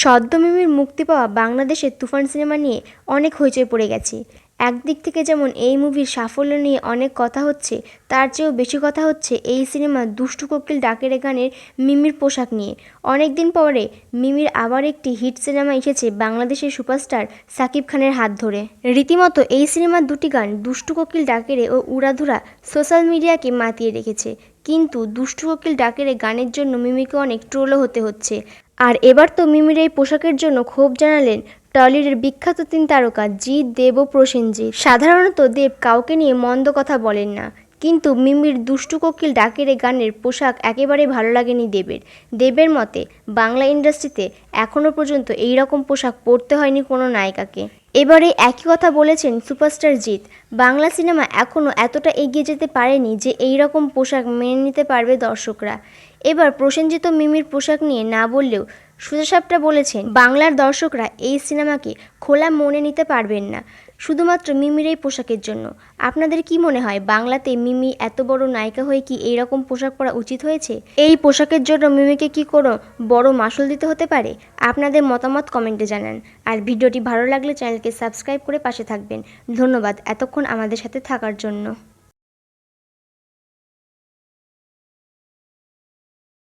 সদ্য মিমির মুক্তি পাওয়া বাংলাদেশের তুফান সিনেমা নিয়ে অনেক হইচই পড়ে গেছে। একদিক থেকে যেমন এই মুভির সাফল্য নিয়ে অনেক কথা হচ্ছে, তার চেয়েও বেশি কথা হচ্ছে এই সিনেমা দুষ্টু কোকিল ডাকের গানের মিমির পোশাক নিয়ে। অনেক দিন পরে মিমির আবার একটি হিট সিনেমা এসেছে বাংলাদেশের সুপারস্টার সাকিব খানের হাত ধরে। রীতিমতো এই সিনেমার দুটি গান দুষ্টু কোকিল ডাকেরে ও উড়াধুরা সোশ্যাল মিডিয়াকে মাতিয়ে রেখেছে। কিন্তু দুষ্টু কোকিল ডাকেরে গানের জন্য মিমিকে অনেক ট্রোলও হতে হচ্ছে। আর এবার তো মিমির এই পোশাকের জন্য ক্ষোভ জানালেন টলিউডের বিখ্যাত তিন তারকা জিৎ দেব প্রসেনজিৎ সাধারণত দেব কাউকে নিয়ে মন্দ কথা বলেন না। কিন্তু মিমির দুষ্টু কোকিল ডাকের গানের পোশাক একেবারে ভালো লাগেনি দেবের। দেবের মতে, বাংলা ইন্ডাস্ট্রিতে এখনও পর্যন্ত এই রকম পোশাক পরতে হয়নি কোনো নায়িকাকে। এবারে একই কথা বলেছেন সুপারস্টার জিৎ। বাংলা সিনেমা এখনও এতটা এগিয়ে যেতে পারেনি যে এই রকম পোশাক মেনে নিতে পারবে দর্শকরা। এবার প্রসেনজিৎ ও মিমির পোশাক নিয়ে না বললেও সুজাসাপটা বলেছেন, বাংলার দর্শকরা এই সিনেমাকে খোলা মনে নিতে পারবেন না। শুধুমাত্র মিমির এই পোশাকের জন্য। আপনাদের কি মনে হয়, বাংলাতে মিমি এত বড় নায়িকা হয়ে কি এই রকম পোশাক পরা উচিত হয়েছে? এই পোশাকের জন্য মিমিকে কি কোনো বড় মাসুল দিতে হতে পারে? আপনাদের মতামত কমেন্টে জানান। আর ভিডিওটি ভালো লাগলে চ্যানেলকে সাবস্ক্রাইব করে পাশে থাকবেন। ধন্যবাদ এতক্ষণ আমাদের সাথে থাকার জন্য।